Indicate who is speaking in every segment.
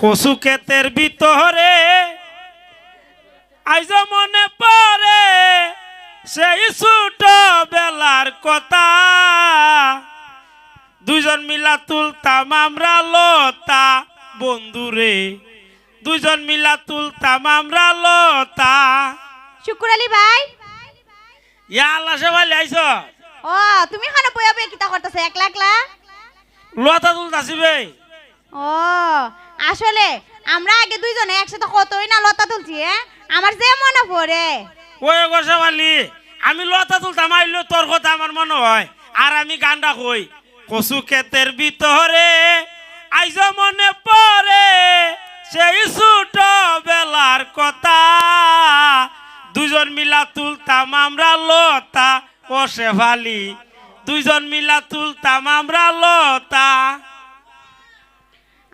Speaker 1: কচু ক্ষেতের ভিতরে? আইজ মনে পড়ে সেই ছোট বেলার কথা। দুইজন মিলা তুলতাম আমরা লতা বন্ধুরে দুইজন মিলা তুলতাম আমরা লতা
Speaker 2: শুকুর আলী ভাই।
Speaker 1: ইয়া আল্লাহ সবাই আইছ?
Speaker 2: ও তুমি খানা বইয়া বইয়া কিতা করতেছে? একলা একলা?
Speaker 1: লতা তুলতাছি
Speaker 2: ও আসলে আমরা আগে দুইজনে একসাথে কতই না লতা তুলছি হ্যাঁ আমার যে মনে পড়ে।
Speaker 1: ওই গোসাবালি আমি লতা তুলতাম আইলো তোর কথা আমার মনে হয় আর আমি গানটা কই? কচু ক্ষেতের ভিতরে আইজ মনে পড়ে সেই ছোট বেলার কথা। দুজন মিলা তুলতাম আমরা লতা ও শেফালি দুইজন মিলা তুলতাম আমরা লতা।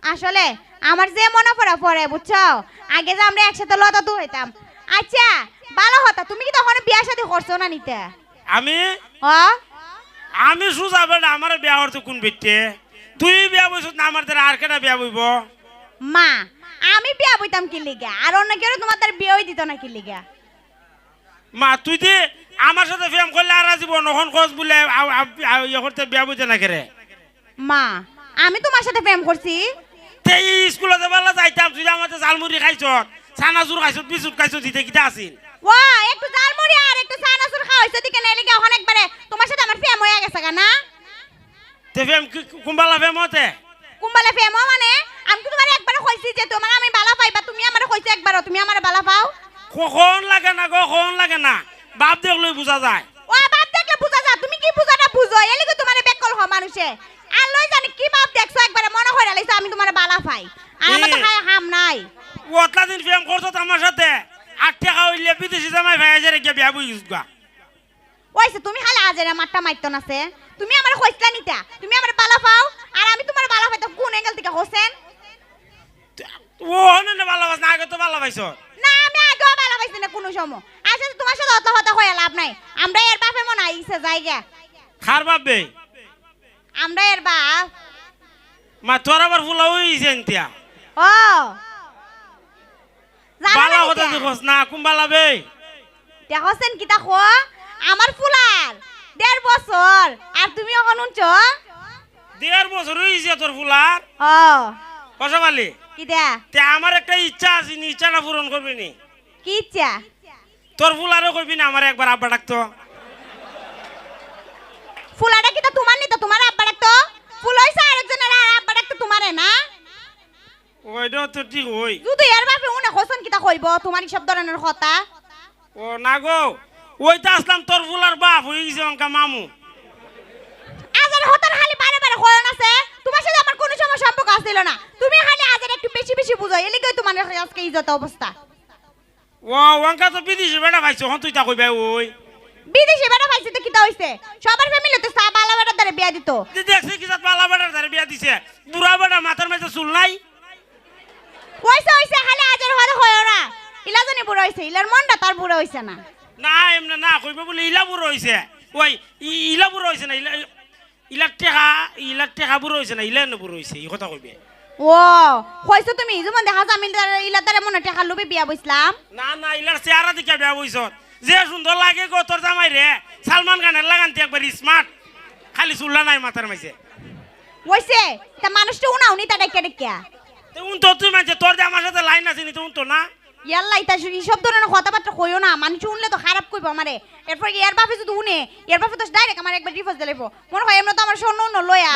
Speaker 2: আসলে আমার যে মনে পড়া পড়ে বুঝছ? আগে যে আমরা একসাথে লতা তো হইতাম। আচ্ছা ভালো হতা তুমি কি তখন বিয়া শাদী করছ না নিতে?
Speaker 1: আমি? আমি সুজা বেটা আমার বিয়া হচ্ছে কোন বিটে তুই বিয়া বইছ না আমার দ্বারা আর কেটা বিয়া বইব?
Speaker 2: মা আমি বিয়া বইতাম কি লিগা? আর অন্য কেউ তোমার তার বিয়েই দিত না কি লিগা?
Speaker 1: মা তুই যে আমার সাথে প্রেম করলে আর আসিব নখন খোঁজ বলে ইয়ে করতে বিয়া বুঝে না কেরে?
Speaker 2: মা আমি তোমার সাথে প্রেম করছি?
Speaker 1: তে স্কুলে বেলা যাইতাম তুই আমাদের জালমুড়ি খাইছ চানাচুর খাইছ বিস্কুট খাইছ দিতে কিটা আসিল
Speaker 2: ওয়া একটু জালমুড়ি আর একটু দিকে ওখানে একবারে তোমার সাথে আমার প্রেম হয়ে গেছে না?
Speaker 1: তে প্রেম কুম্বালা প্রেম হতে?
Speaker 2: কুম্বালে প্রেম মানে? আমি তোমার একবারে কইছি যে তোমার আমি বালা পাইবা তুমি আমারে কইছো একবারও তুমি আমারে বালা পাও?
Speaker 1: কখন লাগে না কখন লাগে না বাপ দেখলে বুঝা যায়।
Speaker 2: ও বাপ দেখলে বুঝা যা তুমি কি বুঝা না বুঝো এলিগে তোমার বেকল হ মানুষে। আর জানি কি বাপ দেখছ একবারে মনে হইরা লাইছো আমি তোমার বালা পাই। আর আমার তো খায় হাম নাই।
Speaker 1: ওতলা দিন প্রেম করছ আমার সাথে? আট টাকা হইলে বিদেশি জামাই ভাই হাজারে গিয়ে বিয়া বুঝিস গা।
Speaker 2: ওইছে তুমি খালি আজেরে মাঠটা মারতো না সে। তুমি আমার কইছলা নিতা। তুমি আমার বালা পাও আর আমি তোমার বালা পাইতো কোন এঙ্গেল থেকে হোসেন?
Speaker 1: ও হনে না ভালোবাস না আগে তো ভালোবাসছ
Speaker 2: না আমি আগেও বালা পাইছি না কোনো সময়। আচ্ছা তোমার সাথে অত হতা হয়ে লাভ নাই। আমরা এর বাপে মনে আইছে জায়গা
Speaker 1: খার বাপবে
Speaker 2: আমরা এর বাপ।
Speaker 1: মা তোর আবার ফুলা হইছে এনতিয়া
Speaker 2: ও।
Speaker 1: বালা
Speaker 2: নিতা?
Speaker 1: দেখোস না কুম্বালা বে?
Speaker 2: দেখছেন কিতা খো আমার ফুলার। দেড় বছর। আর তুমি এখন উনছ?
Speaker 1: দেড় বছর হয়েছে তোর ফুলার।
Speaker 2: ও।
Speaker 1: কষাবালি
Speaker 2: কিতা
Speaker 1: তে আমার একটা ইচ্ছা আছে নি ইচ্ছাটা পূরণ করবি নি।
Speaker 2: কি ইচ্ছা?
Speaker 1: তোর ফুলারও কইবি না আমার একবার আব্বা ডাকতো।
Speaker 2: ফুলাটা কিতা তোমার নিতা তোমার আব্বা ডাকতো ফুল হইছে আরেকজনের আর আব্বা ডাকতো তোমারে না?
Speaker 1: ওইটাও তো ঠিক হই।
Speaker 2: যদি এর বাপে উনে হোসেন কিতা কইব? তোমার সব ধরনের কথা।
Speaker 1: ও না গো ওইটা আসলাম তোর ফুলার বাপ হয়ে গেছে অঙ্কা মামু।
Speaker 2: আজার হতার খালি বারে বারে হয়ন আছে? তোমার সাথে আমার কোনো সময় সম্পর্ক আসছিল না। তুমি খালি আজার একটু বেশি বেশি বুঝো এলিগে তোমার আজকে ইজ্জত অবস্থা।
Speaker 1: ও অঙ্কা তো বিদেশি বেটা পাইছো হন তুই তা কইবে ওই।
Speaker 2: বিদেশে বেটা পাইছে কিতা হইছে? সবার ফ্যামিলিতে সা বালা বেটার দ্বারা বিয়া দিত।
Speaker 1: তুই দেখছিস কি জাত বালা বেটার ধারে বিয়া দিছে? বুড়া বেটা মাথার মাঝে চুল নাই?
Speaker 2: হইছে হইছে খালি আজার হরে হয় না ইলা জানি বুড়ো হইছে ইলার মনটা তার বুড়ো হইছে না।
Speaker 1: না এমনি না কইবে বলে ইলা বুড়ো হইছে। ওই ইলা বুড়ো হইছে না ইলা ইলার টেকা ইলার টেকা বুড়ো হইছে না ইলা বুড়ো হইছে এই কথা কইবে।
Speaker 2: ও হইছে তুমি যেমন দেখা যামিন ইলা দ্বারা মনে টেকা লুবি বিয়া বইছিলাম।
Speaker 1: না না ইলার চেহারা দিকে বিয়া বইছ। যে সুন্দর লাগে গো তোর জামাই রে। সালমান খানের লাগানতে একবার স্মার্ট খালি চুল্লা নাই মাথার মাঝে।
Speaker 2: হইছে তা মানুষটা উনা উনি তা ডাকিয়া
Speaker 1: তো উন তো তুই মানছে তোর যে আমার সাথে লাইন আছে নি তো উন তো না।
Speaker 2: ইয়াল্লা ইতা সব ধরনের কথাবার্তা কইও না। মানুষ শুনলে তো খারাপ কইবো আমারে। এরপর ইয়ার বাপে যদি উনে ইয়ার বাপে তো ডাইরেক্ট আমার একবার ডিভোর্স দিলাইবো মনে হয় এমনি তো আমার স্বর্ণ অন্য লয়া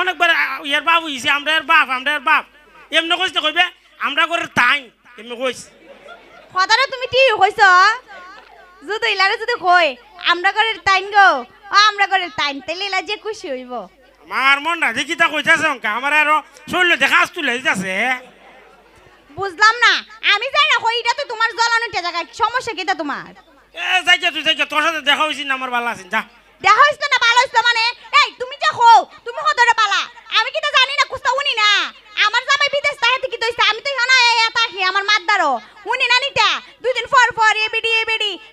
Speaker 1: অনেকবার ইয়ার বাপ হইছে আমরা এর বাপ আমরা এর বাপ। এমনি কইস না কইবে আমরা করে তাই এমনি কইস
Speaker 2: কথাটা তুমি ঠিক কইছ। যদি ইলারে যদি কই আমরা করে টাইম গো ও আমরা করে টাইম তাইলে ইলা যে খুশি হইব।
Speaker 1: আমার মন না দেখি তা কইতাছে অঙ্কা আমার আরও শরীর দেখা আস তুলে দিতেছে
Speaker 2: বুঝলাম না আমি যাই না কই এটা তো তোমার জ্বলানো জায়গা সমস্যা কিটা তোমার?
Speaker 1: এ যাইকে তুই যাইকে তোর সাথে দেখা হয়েছি না আমার ভালো আছেন যা।
Speaker 2: দেখা হইছে না ভালো হইছে মানে? এই তুমি যে হও তুমি কতটা পালা আমি কি তো জানি না কুস্তা উনি না। বাদ দাঁড়ো উনি নানিটা দুদিন পর পর এ বিডি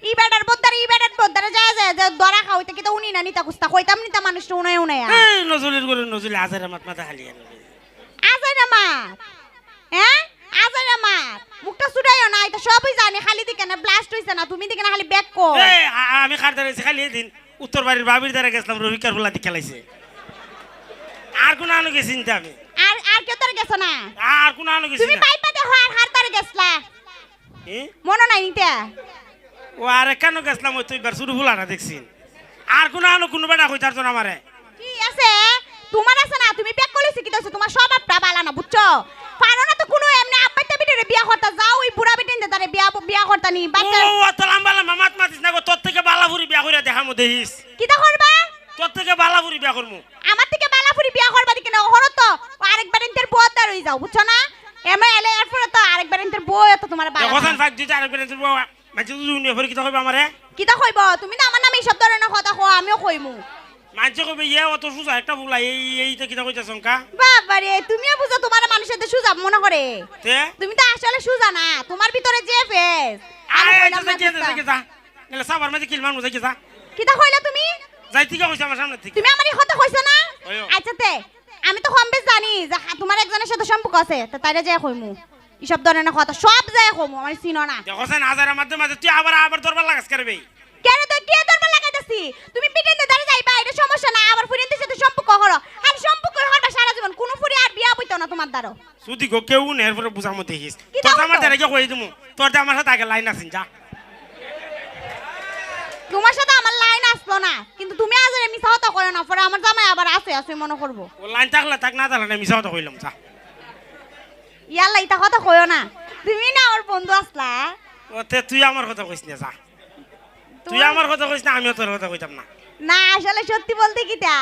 Speaker 2: ই ব্যাটার বদ্দারে ই ব্যাটার বদ্দারে যা যা যা দরা খাও তা কিন্তু উনি নানিতা কুস্তা। কইতাম নিতা মানুষটা উনায় উনায়।
Speaker 1: এই নজলের করে নজলে আজারে মাত মাথা হালিয়ে
Speaker 2: আজারে মাত হ্যাঁ? আজারে মাত মুখটা সুড়াইও না এটা সবই জানি খালি দিকে না ব্লাস্ট হইছে না তুমি দিকে না খালি ব্যাক কো
Speaker 1: আমি খার ধরে খালি দিন উত্তর বাড়ির বাবির দ্বারা গেছিলাম রবিকার ফুলা দিকে খেলাইছে। আর কোন আনুকে চিন্তা আমি।
Speaker 2: আর আর কে তোর গেছ না?
Speaker 1: আর কোন আনুকে
Speaker 2: তুমি
Speaker 1: না
Speaker 2: পাইপা দেখো হার তারে গেছলা মনে নাই নিতে
Speaker 1: ও আর কেন গেছিলাম ওই তো এবার শুরু ফুলাটা দেখছি আর কোন আনো কোনো বেটা কইতার তো আমারে
Speaker 2: কি আছে? তোমার আছে না? তুমি ব্যাক তোমার স্বভাবটা বালা না বুঝছ? পারো না তো কোনো এমনি আব্বাইতে বিটিরে বিয়া করতা যাও ওই বুড়া বিটিনতে তারে বিয়া বিয়া করতা নি
Speaker 1: ও
Speaker 2: বাচ্চা
Speaker 1: অত লম্বা লম্বা মাত মাতিস না গো তোর থেকে বালাপুরি বিয়া করে দেখামু দেখিস
Speaker 2: কিতা করবা
Speaker 1: তোর থেকে বালাপুরি বিয়া করমু
Speaker 2: আমার থেকে বালাফুরি বিয়া করবা দিকে না হরো তো আরেকবার ইন্টার বউ দার হই যাও বুঝছ না? এমন এলে এরপরে তো আরেকবার ইন্টার বউ তোমার
Speaker 1: দিতে আর মাঝে ফের কিতা কইবা আমারে?
Speaker 2: কিতা কইব তুমি না আমার নামে সব ধরনের কথা কো আমিও কইমু।
Speaker 1: মাঝে কইবে ইয়ে অত সুজা একটা বুলা এই এইটা কিতা কইতা শঙ্কা
Speaker 2: বাবারে তুমিও বুঝো তোমার মানুষের তো সুজা মনে করে?
Speaker 1: তে?
Speaker 2: তুমি তো আসলে সুজা না তোমার ভিতরে যে ফেস কইলাম না
Speaker 1: যাই
Speaker 2: বুঝতা।
Speaker 1: যাই যা গেলে সাবার মাঝে কিল যা
Speaker 2: কিতা কইলা তুমি?
Speaker 1: যাই থেকে কইছে আমার সামনে থেকে
Speaker 2: তুমি আমার এই কথা কইছো না? আচ্ছা তে। আমি তো কম বেশ জানি যে তোমার একজনের সাথে সম্পর্ক আছে তা তাইলে যায় কইমু এইসব ধরনের কথা সব যায় কইমু আমার চিনো না।
Speaker 1: দেখোছেন হাজারের মাঝে মাঝে তুই আবার আবার দরবার লাগাস করবে
Speaker 2: কেন তো কে ধর্ম লাগাইতেছি তুমি পিটেন দে দাঁড়িয়ে যাইবা এটা সমস্যা না আবার ফুরিনদের সাথে সম্পর্ক করো আর সম্পর্ক করবা সারা জীবন কোনো ফুরি আর বিয়া বইতো না তোমার দ্বারা
Speaker 1: যদি গো কেউ নের পরে বুঝামু দেখিস
Speaker 2: কি
Speaker 1: তোর আমার? দ্বারা কি কই দিমু তোর আমার সাথে আগে লাইন আছিস যা।
Speaker 2: তোমার সাথে আমার লাইন আসলো না। কিন্তু তুমি আজ মিশা হতো করো না পরে আমার জামাই আবার আছে আছে মনে করব।
Speaker 1: ও লাইন থাকলে থাক না থাকলে না মিশা কথা কইলাম যা।
Speaker 2: ইয়াল্লা ইটা কথা কইও না। তুমি না আমার বন্ধু আসলা।
Speaker 1: ও তে তুই আমার কথা কইস না যা। তুই আমার কথা কইস না আমিও তোর কথা কইতাম না।
Speaker 2: না আসলে সত্যি বলতে কি তা?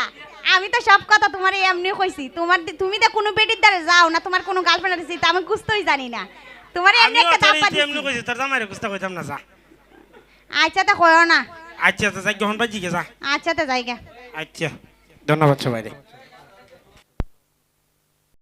Speaker 2: আমি তো সব কথা তোমার এমনি কইছি। তোমার তুমি তো কোনো বেটির দ্বারা যাও না তোমার কোনো গার্লফ্রেন্ড আছে তা আমি কুস্তই জানি না। তোমার এমনি একটা দাপ্পা
Speaker 1: এই এমনি কইছি তোর জামাইরে কুস্তা কইতাম না যা।
Speaker 2: আচ্ছা তা কইও না।
Speaker 1: আচ্ছা তো যাই গ্রহণ বাজি গেছা
Speaker 2: আচ্ছা আচ্ছা যাই
Speaker 1: আচ্ছা ধন্যবাদ সবাই